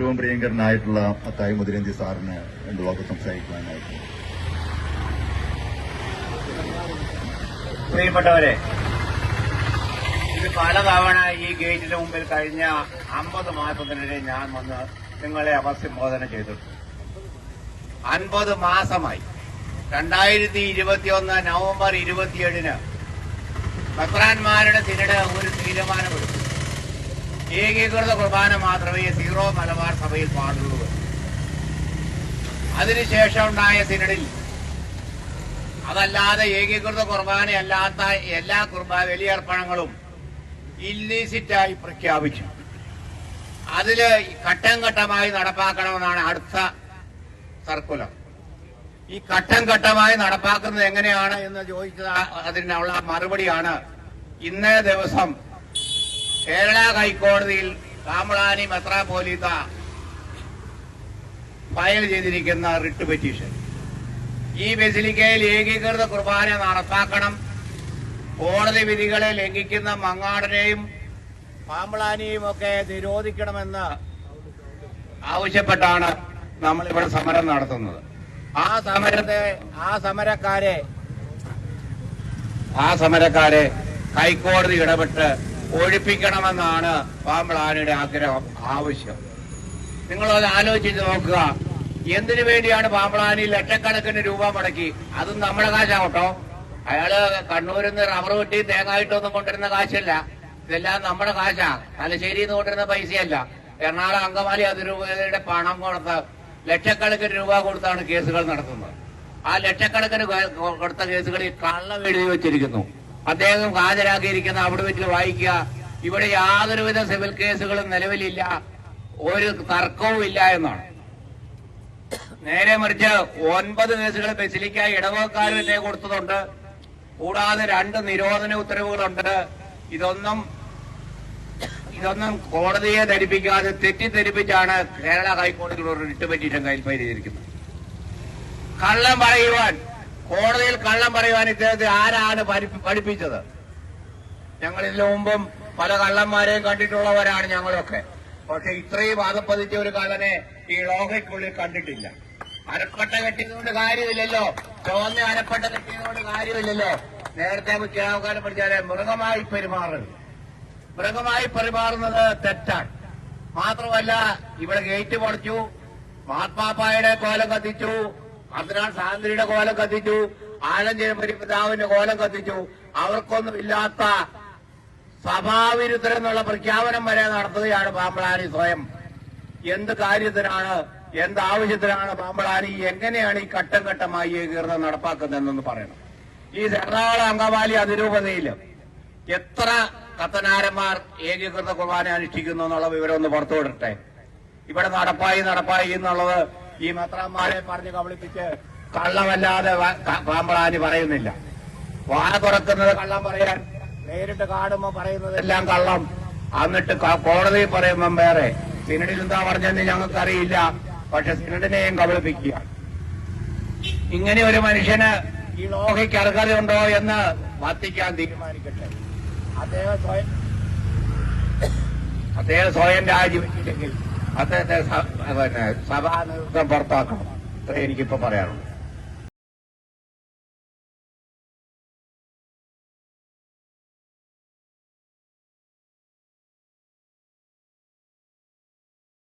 ഏറ്റവും പ്രിയങ്കരനായിട്ടുള്ള അത്തായി മുതിരന്തി സാറിന് രണ്ടു വാക്ക് സംസാരിക്കുവാനായിട്ട്. പ്രിയപ്പെട്ടവരെ ഇത് പലതവണ ഈ ഗേറ്റിന് മുമ്പിൽ കഴിഞ്ഞ അമ്പത് മാസത്തിനിടെ ഞാൻ വന്ന് നിങ്ങളെ അഭിസംബോധന ചെയ്തിട്ടുണ്ട്. അൻപത് മാസമായി. രണ്ടായിരത്തി ഇരുപത്തിയൊന്ന് നവംബർ ഇരുപത്തിയേഴിന് മെത്രാന്മാരുടെ സിനഡ് ഒരു തീരുമാനമെടുത്തു. ഏകീകൃത കുർബാന മാത്രമേ സീറോ മലബാർ സഭയിൽ പാടുള്ളൂ. അതിനുശേഷം ഉണ്ടായ സിനഡിൽ അതല്ലാതെ ഏകീകൃത കുർബാനയല്ലാത്ത എല്ലാ കുർബാന ബലിയർപ്പണങ്ങളും ഇല്ലീസിറ്റായി പ്രഖ്യാപിച്ചു. അതിൽ ഘട്ടം ഘട്ടമായി നടപ്പാക്കണമെന്നാണ് അടുത്ത സർക്കുലർ. ഈ ഘട്ടം ഘട്ടമായി നടപ്പാക്കുന്നത് എങ്ങനെയാണ് എന്ന് ചോദിച്ചത് അതിനുള്ള മറുപടിയാണ് ഇന്നേ ദിവസം കേരള ഹൈക്കോടതിയിൽ കാമളാനി മെത്രാപോലീത്ത ഫയൽ ചെയ്തിരിക്കുന്ന റിട്ട് പെറ്റീഷൻ. ഈ ബസിലിക്കയിൽ ഏകീകൃത കുർബാന നടപ്പാക്കണം. കോടതി വിധികളെ ലംഘിക്കുന്ന മങ്ങാടനെയും പാമ്പളാനിയും ഒക്കെ നിരോധിക്കണമെന്ന് ആവശ്യപ്പെട്ടാണ് നമ്മളിവിടെ സമരം നടത്തുന്നത്. ആ സമരത്തെ ആ സമരക്കാരെ ആ സമരക്കാരെ ഹൈക്കോടതി ഇടപെട്ട് ഒഴിപ്പിക്കണമെന്നാണ് പാമ്പളാനിയുടെ ആഗ്രഹം ആവശ്യം. നിങ്ങളത് ആലോചിച്ച് നോക്കുക. എന്തിനു വേണ്ടിയാണ് പാമ്പളാനി ലക്ഷക്കണക്കിന് രൂപ മുടക്കി? അതും നമ്മുടെ കാശാവട്ടോ അയാൾ കണ്ണൂരിൽ നിന്ന് റബ്ബർ വെട്ടി തേങ്ങായിട്ടൊന്നും കൊണ്ടിരുന്ന കാശല്ല. ഇതെല്ലാം നമ്മുടെ കാശാ. തലശ്ശേരിയിൽ നിന്ന് കൊണ്ടിരുന്ന പൈസയല്ല. എറണാകുളം അങ്കമാലി അതിരൂപതയുടെ പണം കൊടുത്ത ലക്ഷക്കണക്കിന് രൂപ കൊടുത്താണ് കേസുകൾ നടത്തുന്നത്. ആ ലക്ഷക്കണക്കിന് കൊടുത്ത കേസുകളിൽ കള്ളം എഴുതി വെച്ചിരിക്കുന്നു. അദ്ദേഹം ഹാജരാക്കിയിരിക്കുന്ന അവിടെ വെച്ച് വായിക്കുക. ഇവിടെ യാതൊരുവിധ സിവിൽ കേസുകളും നിലവിലില്ല. ഒരു തർക്കവും ഇല്ല എന്നാണ്. നേരെ മറിച്ച് ഒൻപത് കേസുകൾ ബസിലിക്കായി ഇടവക്കാർ തന്നെ കൊടുത്തതുണ്ട്. കൂടാതെ രണ്ട് നിരോധന ഉത്തരവുകളുണ്ട്. ഇതൊന്നും ഇതൊന്നും കോടതിയെ ധരിപ്പിക്കാതെ തെറ്റിദ്ധരിപ്പിച്ചാണ് കേരള ഹൈക്കോടതിയിൽ ഒരു റിട്ട് പെറ്റീഷൻ കയ്യിൽ ഫയൽ ചെയ്തിരിക്കുന്നത്. കള്ളം പറയുവാൻ കോടതിയിൽ കള്ളം പറയുവാൻ ഇദ്ദേഹത്തെ ആരാണ് പഠിപ്പി- പഠിപ്പിച്ചത്? ഞങ്ങൾ ഇതിനു മുമ്പും പല കള്ളന്മാരെയും കണ്ടിട്ടുള്ളവരാണ് ഞങ്ങളൊക്കെ. പക്ഷെ ഇത്രയും വാദപ്പതിച്ച ഒരു കള്ളനെ ഈ ലോകയ്ക്കുള്ളിൽ കണ്ടിട്ടില്ല. അരപ്പട്ട കെട്ടിയതുകൊണ്ട് കാര്യമില്ലല്ലോ. ചുവന്ന അരപ്പട്ട കെട്ടിയതുകൊണ്ട് കാര്യമില്ലല്ലോ. നേരത്തെ മുഖ്യാവകാലം പഠിച്ചാലെ മൃഗമായി പെരുമാറുന്നത് മൃഗമായി പെരുമാറുന്നത് തെറ്റാണ്. മാത്രമല്ല ഇവിടെ ഗേറ്റ് പൊളിച്ചു. മഹാത്മാപ്പായുടെ കോലം കത്തിച്ചു. അർദ്ധനാൾ സാന്ദ്രിയുടെ കോലം കത്തിച്ചു. ആലഞ്ചേരി പിതാവിന്റെ കോലം കത്തിച്ചു. അവർക്കൊന്നും ഇല്ലാത്ത സഭാവിരുദ്ധർ എന്നുള്ള പ്രഖ്യാപനം വരെ നടത്തുകയാണ് പാമ്പളാനി സ്വയം. എന്ത് കാര്യത്തിനാണ് എന്ത് ആവശ്യത്തിനാണ് പാമ്പളാനി എങ്ങനെയാണ് ഈ ഘട്ടം ഘട്ടമായി ഏകീകൃതം നടപ്പാക്കുന്നതെന്ന് പറയണം. ഈ എറണാകുളം അങ്കമാലി അതിരൂപതയിൽ എത്ര കത്തനാരന്മാർ ഏകീകൃത കുർബാന അനുഷ്ഠിക്കുന്നു എന്നുള്ള വിവരം ഒന്ന് പുറത്തുവിടട്ടെ ഇവിടെ നടപ്പായി നടപ്പായി എന്നുള്ളത് ഈ മെത്രാന്മാരെ പറഞ്ഞ് കബളിപ്പിച്ച് കള്ളമല്ലാതെ പാമ്പളാനി പറയുന്നില്ല. വാ തുറക്കുന്നത് കള്ളം പറയാൻ നേരിട്ട് കാണുമ്പോ പറയുന്നത് എല്ലാം കള്ളം. എന്നിട്ട് കോടതി പറയുമ്പം വേറെ. സിനഡിൽ എന്താ പറഞ്ഞെന്ന് ഞങ്ങൾക്കറിയില്ല. പക്ഷെ സിനഡിനെയും കബളിപ്പിക്കുക. ഇങ്ങനെ ഒരു മനുഷ്യന് ഈ ലോഹയ്ക്ക് അർഹതയുണ്ടോ എന്ന് വത്തിക്കാൻ തീരുമാനിക്കട്ടെ. അദ്ദേഹം സ്വയം അദ്ദേഹം സ്വയം രാജിവെച്ചില്ലെങ്കിൽ അദ്ദേഹത്തെ സഭാ നേതൃത്വം പുറത്താക്കണം. ഇത്രയും എനിക്കിപ്പോ പറയാനുള്ളൂ.